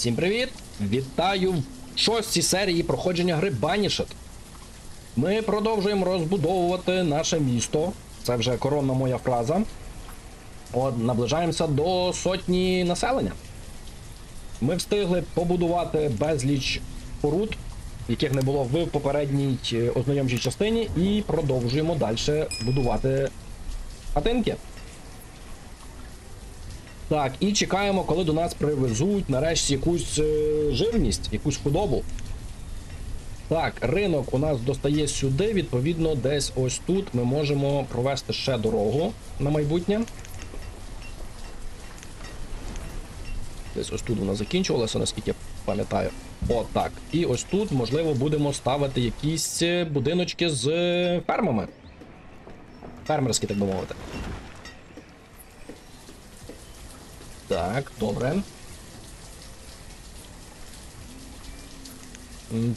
Всім привіт! Вітаю в шостій серії проходження гри Banished. Ми продовжуємо розбудовувати наше місто. Це вже коронна моя фраза. От, наближаємося до сотні населення. Ми встигли побудувати безліч споруд, яких не було в попередній е, ознайомчій частині, і продовжуємо далі будувати хатинки. Так, і чекаємо, коли до нас привезуть нарешті якусь е, живність, якусь худобу. Так, ринок у нас достає сюди, відповідно, десь ось тут ми можемо провести ще дорогу на майбутнє. Десь ось тут вона закінчувалася, наскільки я пам'ятаю. О, так. І ось тут, можливо, будемо ставити якісь е, будиночки з е, фермами. Фермерські, так би мовити. Так, добре.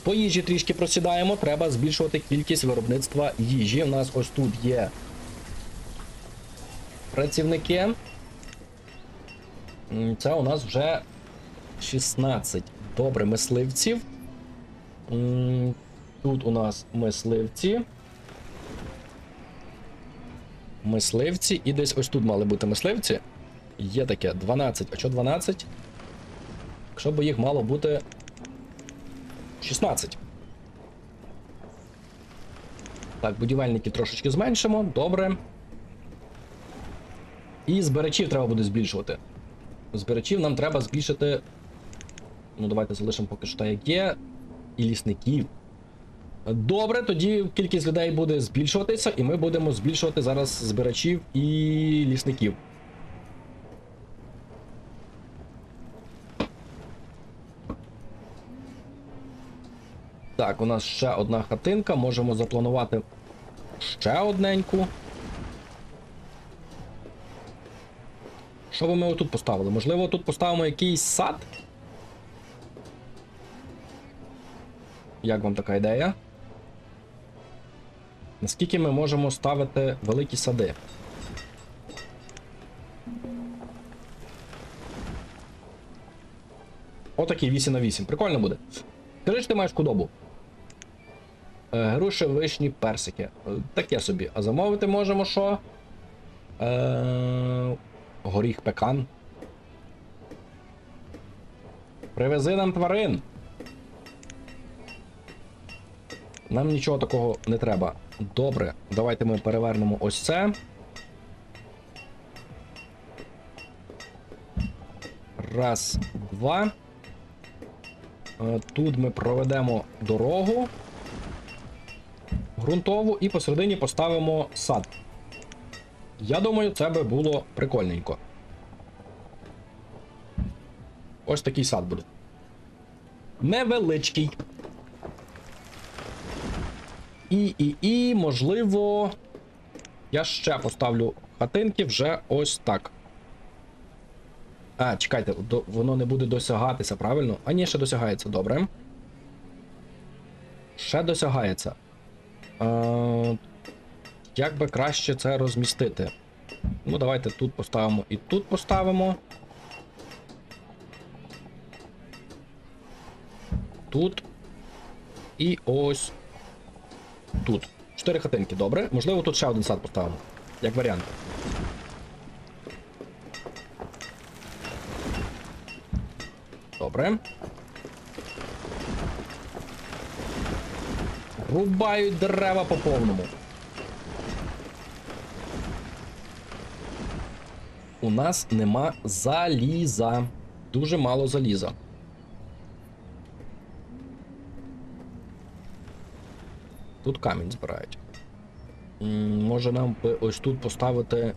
По їжі трішки просідаємо, треба збільшувати кількість виробництва їжі. У нас ось тут є працівники. Це у нас вже 16. Добре, мисливців. Тут у нас мисливці. Мисливці. І десь ось тут мали бути мисливці. Є таке 12. А що 12? Якщо б їх мало бути 16. Так, будівельники трошечки зменшимо. Добре. І збирачів треба буде збільшувати. Збирачів нам треба збільшити. Ну, давайте залишимо поки що так, як є. І лісників. Добре, тоді кількість людей буде збільшуватися, і ми будемо збільшувати зараз збирачів і лісників. Так, у нас ще одна хатинка. Можемо запланувати ще одненьку. Що би ми отут поставили? Можливо, тут поставимо якийсь сад? Як вам така ідея? Наскільки ми можемо ставити великі сади? Отакий 8 на 8. Прикольно буде. Скажи, що ти маєш худобу. Е, груші, вишні, персики. Е, Таке собі. А замовити можемо що? Е, горіх пекан. Привези нам тварин. Нам нічого такого не треба. Добре, давайте ми перевернемо ось це. Раз, два. Е, Тут ми проведемо дорогу ґрунтову і посередині поставимо сад. Я думаю, це би було прикольненько. Ось такий сад буде. Невеличкий. І, і, і, можливо, я ще поставлю хатинки вже ось так. А, чекайте, до, воно не буде досягатися, правильно? А ні, ще досягається, добре. Ще досягається. Е, як би краще це розмістити? Ну, давайте тут поставимо і тут поставимо. Тут. І ось тут. Чотири хатинки, добре. Можливо, тут ще один сад поставимо. Як варіант. Добре. Рубають дерева по повному. У нас нема заліза. Дуже мало заліза. Тут камінь збирають. Може нам би ось тут поставити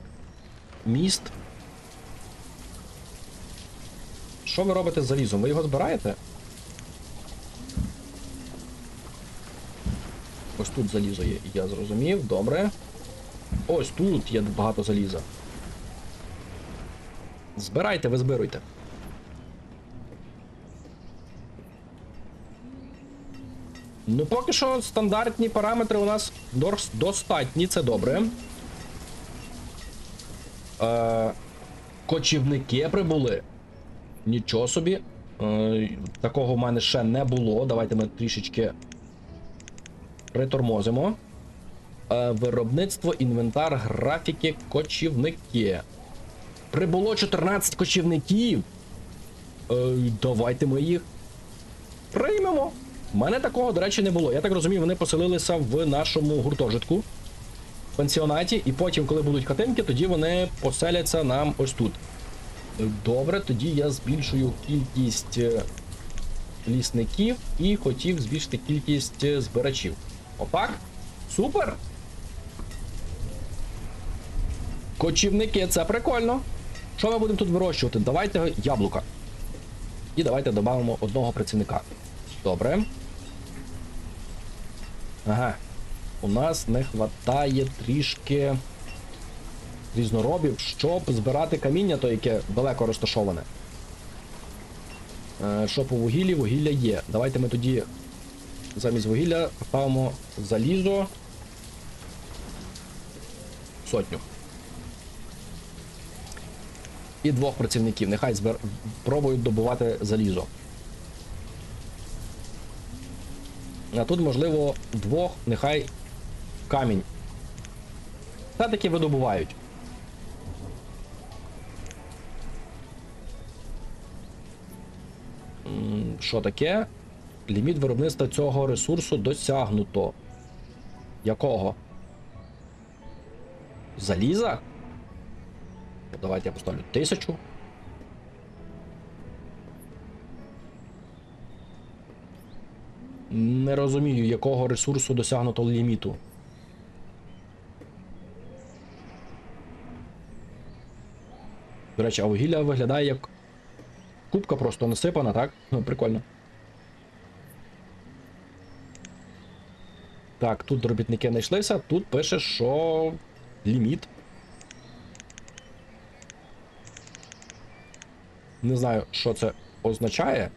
міст. Що ви робите з залізом? Ви його збираєте? Ось тут залізо є, я зрозумів, добре. Ось тут є багато заліза. Збирайте, ви збируйте. Ну, поки що стандартні параметри у нас достатні, це добре. Е, кочівники прибули. Нічого собі. Е, такого в мене ще не було. Давайте ми трішечки притормозимо. Е, виробництво, інвентар, графіки, кочівники. Прибуло 14 кочівників. Е, давайте ми їх приймемо. У мене такого, до речі, не було. Я так розумію, вони поселилися в нашому гуртожитку, пансіонаті, і потім, коли будуть хатинки, тоді вони поселяться нам ось тут. Добре, тоді я збільшую кількість е, лісників і хотів збільшити кількість збирачів. Отак? Супер! Кочівники, це прикольно. Що ми будемо тут вирощувати? Давайте яблука. І давайте додамо одного працівника. Добре. Ага. У нас не вистачає трішки різноробів, щоб збирати каміння, то яке далеко розташоване. Е, що по вугіллі? Вугілля є. Давайте ми тоді замість вугілля поставимо залізо. Сотню. І двох працівників. Нехай збер... пробують добувати залізо. А тут, можливо, двох, нехай камінь. Все-таки видобувають. Що таке? Ліміт виробництва цього ресурсу досягнуто. Якого? Заліза? Давайте я поставлю тисячу. Не розумію, якого ресурсу досягнуто ліміту. До речі, а вугілля виглядає як кубка просто насипана, так? Ну, прикольно. Так, тут робітники знайшлися, тут пише, що ліміт. Не знаю, що це означає.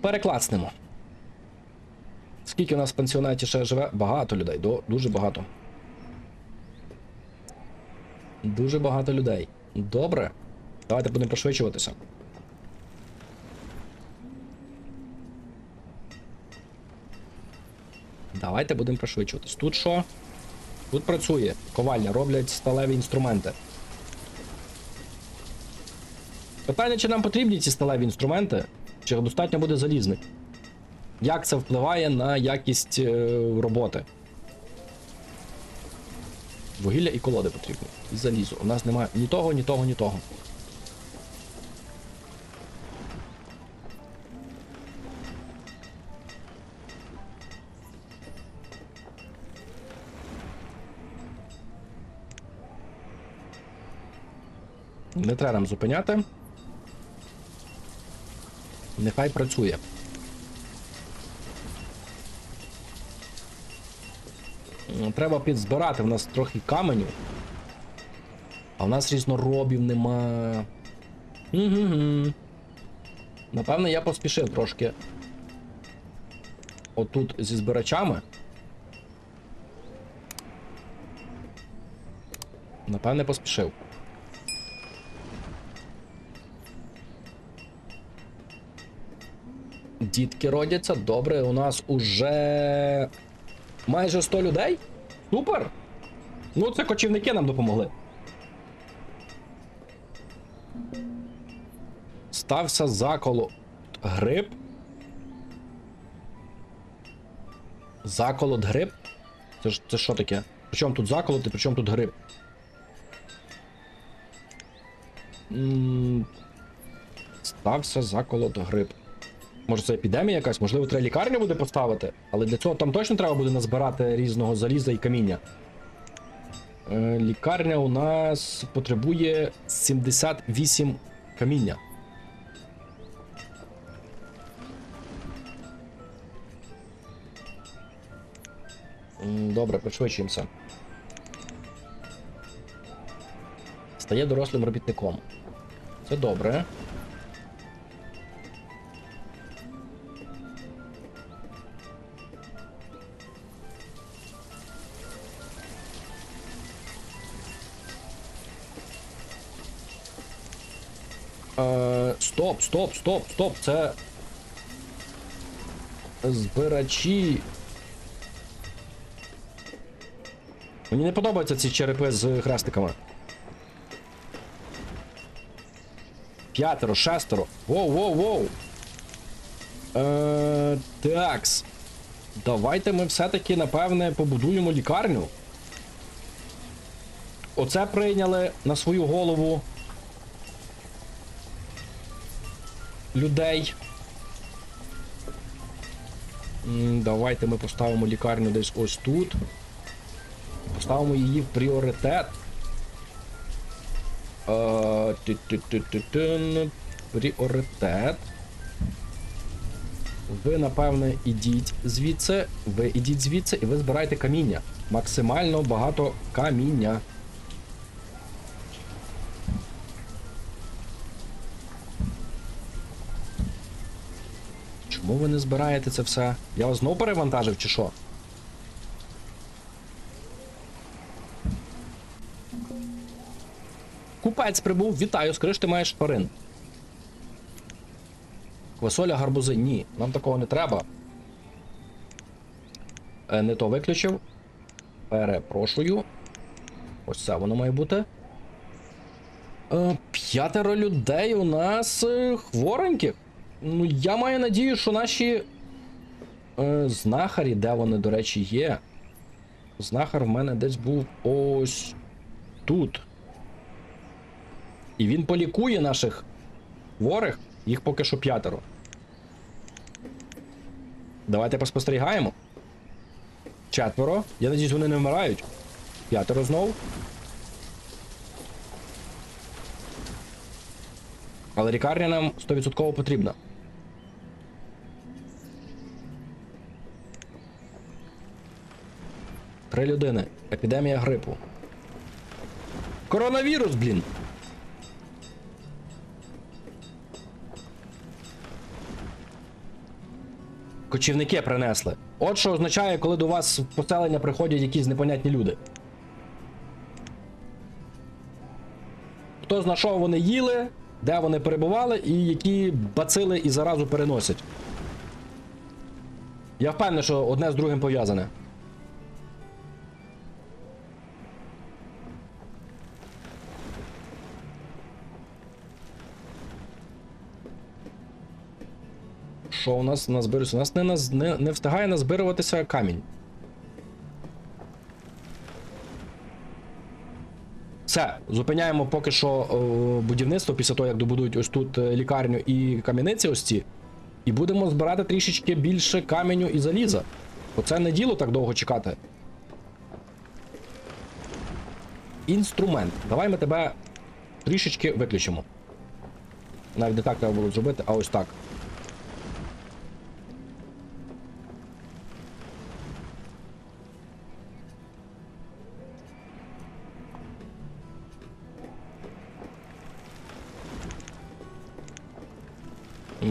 Переклацнемо. Скільки у нас в пансіонаті ще живе? Багато людей, дуже багато. Дуже багато людей. Добре. Давайте будемо пришвидшуватися. Давайте будемо пришвидшуватись. Тут що? Тут працює. Ковальня, роблять сталеві інструменти. Питання, чи нам потрібні ці сталеві інструменти, чи достатньо буде залізних? Як це впливає на якість е, роботи? Вугілля і колоди потрібні. І залізо. У нас немає ні того, ні того, ні того. Не треба нам зупиняти. Нехай працює. Треба підзбирати, в нас трохи каменю. А в нас різноробів нема. Угу. Напевно, я поспішив трошки. Отут зі збирачами. Напевне, поспішив. Дітки родяться. Добре, у нас уже майже 100 людей. Супер! Ну, це кочівники нам допомогли. Стався заколот гриб. Заколот гриб? Це ж це що таке? Причому тут заколот і причому тут гриб? Стався заколот гриб. Може це епідемія якась, можливо, треба лікарню буде поставити, але для цього там точно треба буде назбирати різного заліза і каміння. Е, лікарня у нас потребує 78 каміння. Добре, пришвидшуємося. Стає дорослим робітником. Це добре. Е, стоп, стоп, стоп, стоп. Це. Збирачі. Мені не подобаються ці черепи з хрестиками. П'ятеро, шестеро. Воу, воу, воу. Е, такс. Давайте ми все-таки, напевне, побудуємо лікарню. Оце прийняли на свою голову людей. Давайте ми поставимо лікарню десь ось тут. Поставимо її в пріоритет. Пріоритет. Ви, напевне, ідіть звідси, ви ідіть звідси і ви збираєте каміння. Максимально багато каміння. Ви не збираєте це все? Я вас знову перевантажив чи що? Купець прибув, вітаю, скажи, ти маєш шпарин. Квасоля, гарбузи, ні, нам такого не треба. Е, не то виключив. Перепрошую. Ось це воно має бути. Е, п'ятеро людей у нас е, хвореньких. Ну, я маю надію, що наші е, знахарі, де вони, до речі, є. Знахар в мене десь був ось тут. І він полікує наших хворих, їх поки що п'ятеро. Давайте поспостерігаємо. Четверо. Я надіюсь, вони не вмирають. П'ятеро знов. Але лікарня нам 100% потрібна. Три людини. Епідемія грипу. Коронавірус, блін. Кочівники принесли. От що означає, коли до вас в поселення приходять якісь непонятні люди. Хто зна що вони їли, де вони перебували і які бацили і заразу переносять. Я впевнений, що одне з другим пов'язане. Що у нас назбирується? У нас не, не, не встигає назбируватися камінь. Все, зупиняємо поки що е, будівництво після того, як добудують ось тут е, лікарню і кам'яниці ось ці. І будемо збирати трішечки більше каменю і заліза. Бо це не діло так довго чекати. Інструмент. Давай ми тебе трішечки виключимо. Навіть не так треба було зробити, а ось так.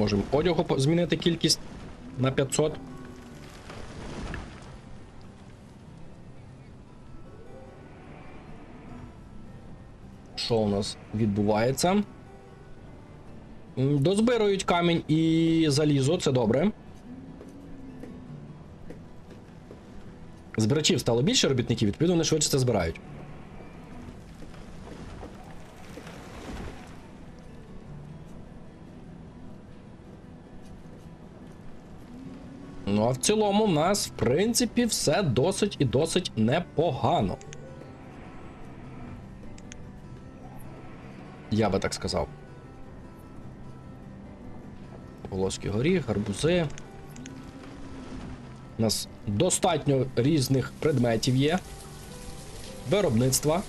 Можемо одягу змінити кількість на 500. Що у нас відбувається? М, Дозбирують камінь і залізо, це добре. Збирачів стало більше робітників, відповідно, вони швидше це збирають. В цілому, в нас, в принципі, все досить і досить непогано. Я би так сказав. Волоський горіх, гарбузи. У нас достатньо різних предметів є. Виробництва.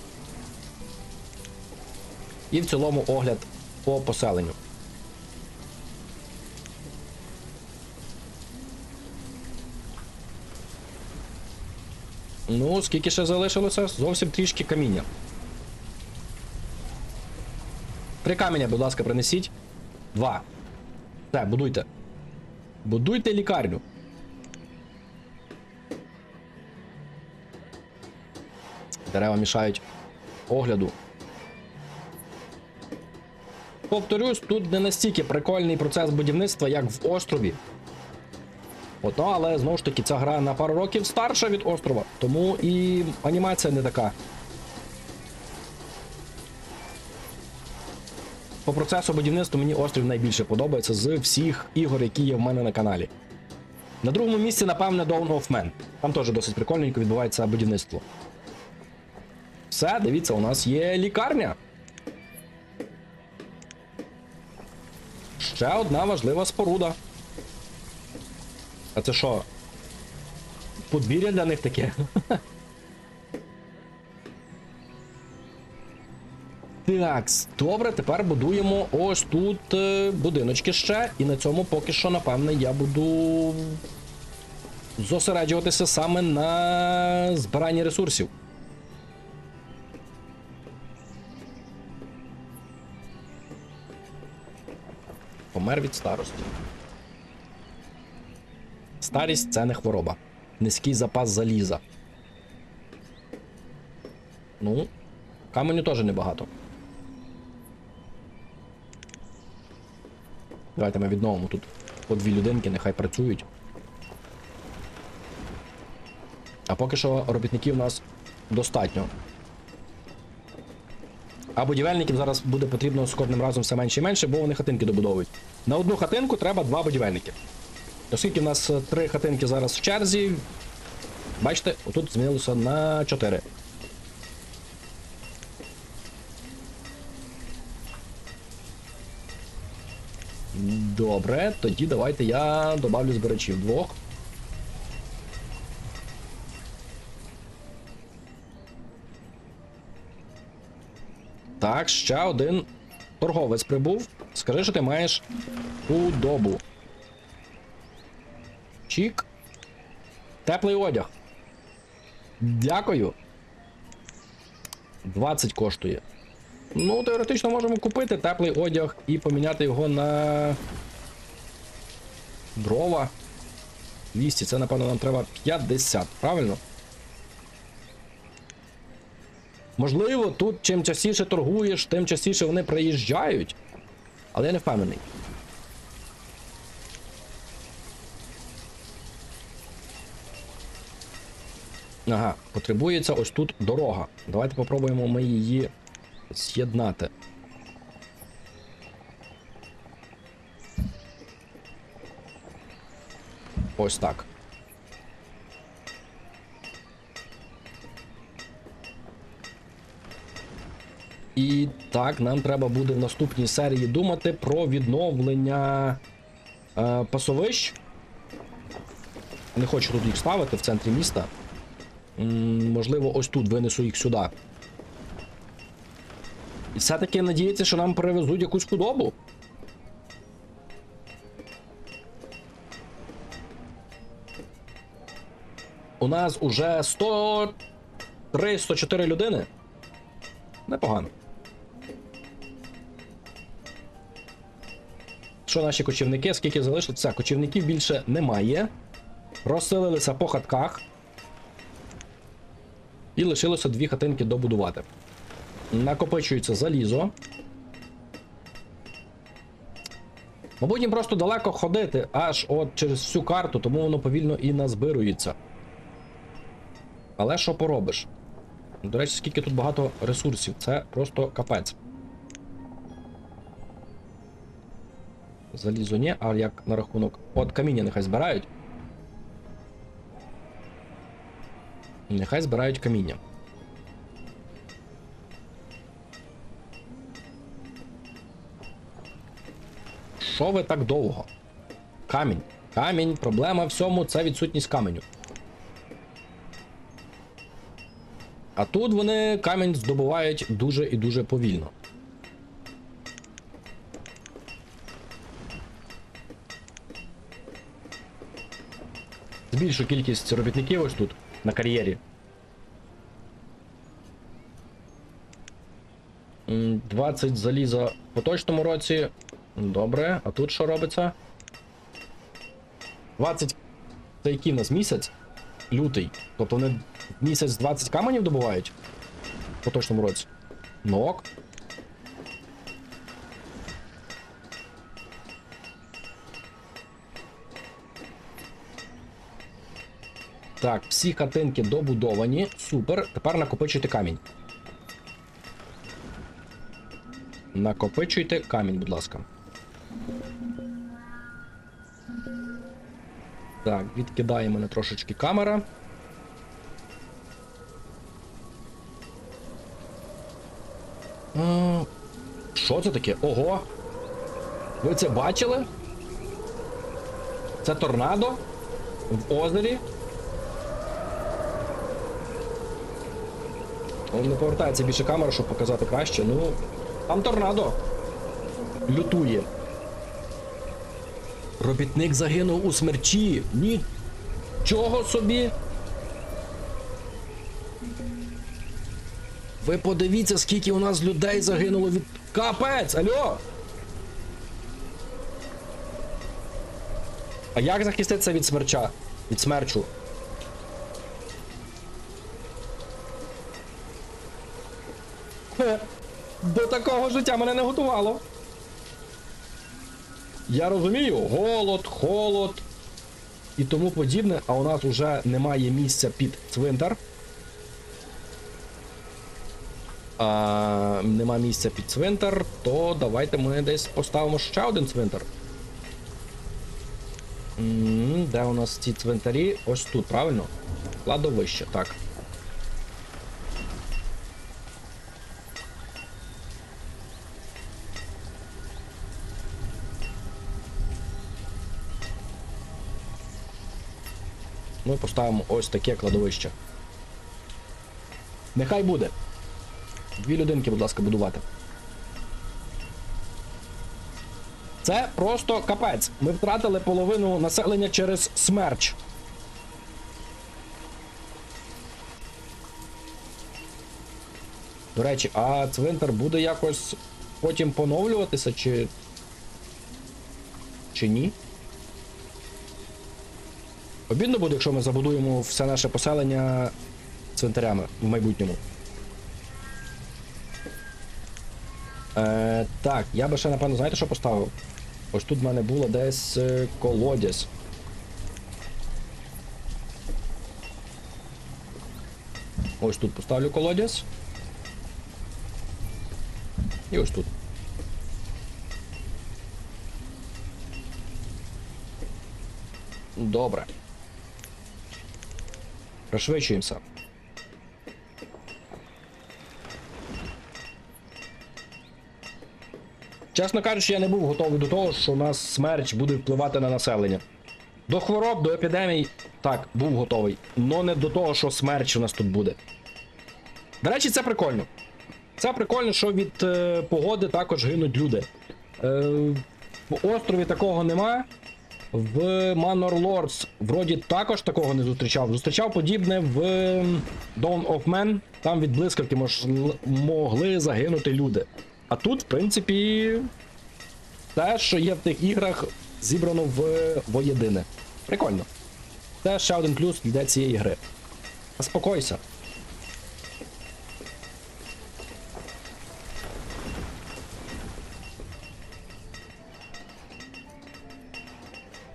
І в цілому огляд по поселенню. Ну, скільки ще залишилося? Зовсім трішки каміння. Три каменя, будь ласка, принесіть. Два. Все, будуйте. Будуйте лікарню. Дерева мішають огляду. повторюсь, тут не настільки прикольний процес будівництва, як в острові. От, ну, але знову ж таки, ця гра на пару років старша від острова, тому і анімація не така. По процесу будівництва мені острів найбільше подобається з всіх ігор, які є в мене на каналі. На другому місці, напевне, Dawn of Man. Там теж досить прикольненько відбувається будівництво. Все, дивіться, у нас є лікарня. Ще одна важлива споруда. А це що? Подвір'я для них таке. Так, добре, тепер будуємо ось тут е, будиночки ще, і на цьому поки що, напевне, я буду зосереджуватися саме на збиранні ресурсів. Помер від старості. Старість це не хвороба. Низький запас заліза. Ну, каменю теж небагато. Давайте ми відновимо тут по дві людинки, нехай працюють. А поки що робітників у нас достатньо. А будівельників зараз буде потрібно з кожним разом все менше і менше, бо вони хатинки добудовують. На одну хатинку треба два будівельники. Оскільки в нас е, три хатинки зараз в черзі, бачите, отут змінилося на 4. Добре, тоді давайте я добавлю збирачів двох. Так, ще один торговець прибув. Скажи, що ти маєш худобу. Чік. Теплий одяг. Дякую. 20 коштує. Ну, теоретично можемо купити теплий одяг і поміняти його на дрова. 200, це, напевно, нам треба 50, правильно? Можливо, тут чим частіше торгуєш, тим частіше вони приїжджають. Але я не впевнений. Ага, потребується ось тут дорога. Давайте попробуємо ми її з'єднати. Ось так. І так, нам треба буде в наступній серії думати про відновлення е, пасовищ. Не хочу тут їх ставити в центрі міста. Можливо, ось тут винесу їх сюди. І все-таки надіється, що нам перевезуть якусь худобу. У нас уже 103-104 людини. Непогано. Що наші кочівники? Скільки залишиться? Кочівників більше немає. Розселилися по хатках. І лишилося дві хатинки добудувати. Накопичується залізо. Мабуть, їм просто далеко ходити аж от через всю карту, тому воно повільно і назбирується. Але що поробиш? До речі, скільки тут багато ресурсів, це просто капець. Залізо ні, а як на рахунок. От каміння нехай збирають. Нехай збирають каміння. Що ви так довго? Камінь. Камінь, проблема в всьому це відсутність каменю. А тут вони камінь здобувають дуже і дуже повільно. Збільшу кількість робітників ось тут, на кар'єрі. М, 20 заліза в поточному році. Добре, а тут що робиться? 20. Це який в нас місяць? Лютий. Тобто вони місяць 20 каменів добувають в поточному році. Ну ок. Так, всі хатинки добудовані. Супер. Тепер накопичуйте камінь. Накопичуйте камінь, будь ласка. Так, відкидає мене трошечки камера. Що це таке? Ого! Ви це бачили? Це торнадо в озері. Не повертається більше камера, щоб показати краще. Ну, там торнадо. Лютує. Робітник загинув у смерчі. Нічого собі. Ви подивіться, скільки у нас людей загинуло від. Капець! Алло! А як захиститися від смерча? Від смерчу? Хе, До такого життя мене не готувало. Я розумію, голод, холод і тому подібне, а у нас вже немає місця під цвинтар. А, нема місця під цвинтар, то давайте ми десь поставимо ще один цвинтар. М, Де у нас ці цвинтарі? Ось тут, правильно? Кладовище, так. Ми поставимо ось таке кладовище. Нехай буде. Дві людинки, будь ласка, будувати. Це просто капець. Ми втратили половину населення через смерч. До речі, а цвинтар буде якось потім поновлюватися, чи. Чи ні? Обідно буде, якщо ми забудуємо все наше поселення цвинтарями в майбутньому. Е, так, я би ще, напевно, знаєте, що поставив? Ось тут в мене було десь е, колодязь. Ось тут поставлю колодязь. І ось тут. Добре. Пришвидшуємося. Чесно кажучи, я не був готовий до того, що у нас смерч буде впливати на населення. До хвороб, до епідемій, так, був готовий. Но не до того, що смерч у нас тут буде. До речі, це прикольно. Це прикольно, що від е, погоди також гинуть люди. Е, в острові такого нема. В Manor Lords вроді також такого не зустрічав. Зустрічав подібне в ем, Dawn of Man. Там від блискавки мож, могли загинути люди. А тут, в принципі, те, що є в тих іграх, зібрано в воєдине. Прикольно. Це ще один плюс для цієї гри. Заспокойся.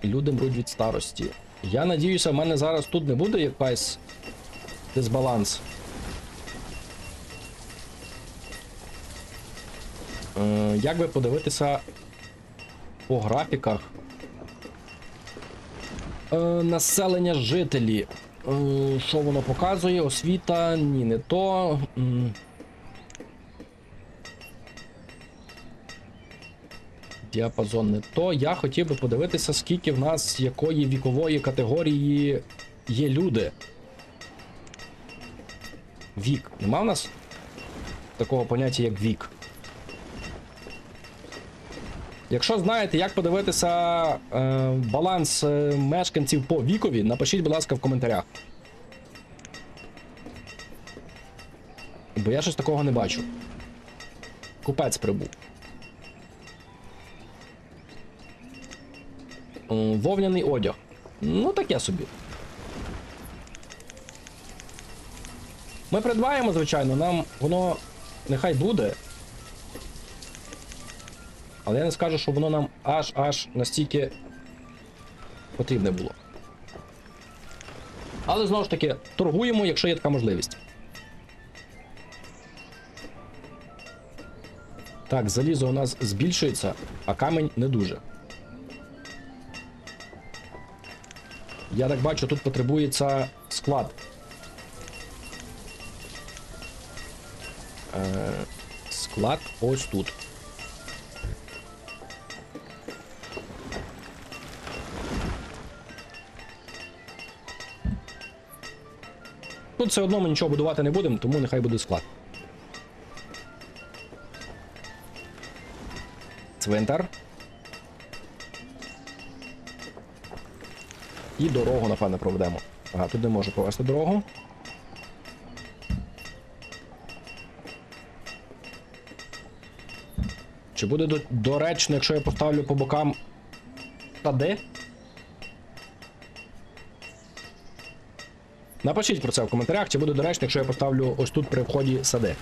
Люди мруть від старості. Я надіюся, в мене зараз тут не буде якась дисбаланс. Е, як би подивитися по графіках? Е, населення жителі. Е, що воно показує? Освіта? Ні, не то. Діапазон не то. Я хотів би подивитися, скільки в нас якої вікової категорії є люди. Вік. Нема в нас такого поняття, як вік. Якщо знаєте, як подивитися е, баланс е, мешканців по вікові, напишіть, будь ласка, в коментарях. Бо я щось такого не бачу. Купець прибув. Вовняний одяг. Ну, таке собі. Ми придбаємо, звичайно, нам воно нехай буде. Але я не скажу, що воно нам аж аж настільки потрібне було. Але знову ж таки, торгуємо, якщо є така можливість. Так, залізо у нас збільшується, а камінь не дуже. Я так бачу, тут потребується склад. Е, склад ось тут. Тут все одно ми нічого будувати не будемо, тому нехай буде склад. Цвинтар. І дорогу, напевне, проведемо. Ага, не можу провести дорогу. Чи буде до- доречно, якщо я поставлю по бокам сади? Напишіть про це в коментарях, чи буде доречно, якщо я поставлю ось тут при вході сади.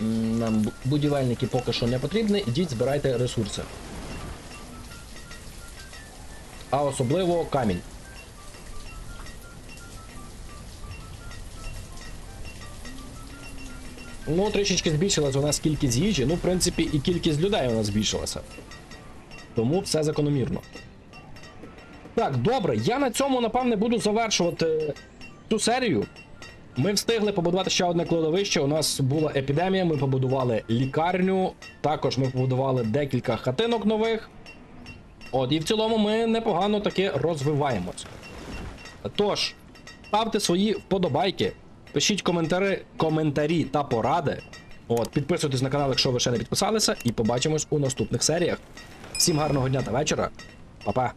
М, Нам бу- будівельники поки що не потрібні, ідіть збирайте ресурси. А особливо камінь. Ну, трішечки збільшилась у нас кількість їжі, ну, в принципі, і кількість людей у нас збільшилася. Тому все закономірно. Так, добре, я на цьому, напевне, буду завершувати цю серію. Ми встигли побудувати ще одне кладовище. У нас була епідемія, ми побудували лікарню, також ми побудували декілька хатинок нових. От, і в цілому ми непогано таки розвиваємось. Тож, ставте свої вподобайки, пишіть коментарі, коментарі та поради. От, підписуйтесь на канал, якщо ви ще не підписалися, і побачимось у наступних серіях. Всім гарного дня та вечора. Па-па!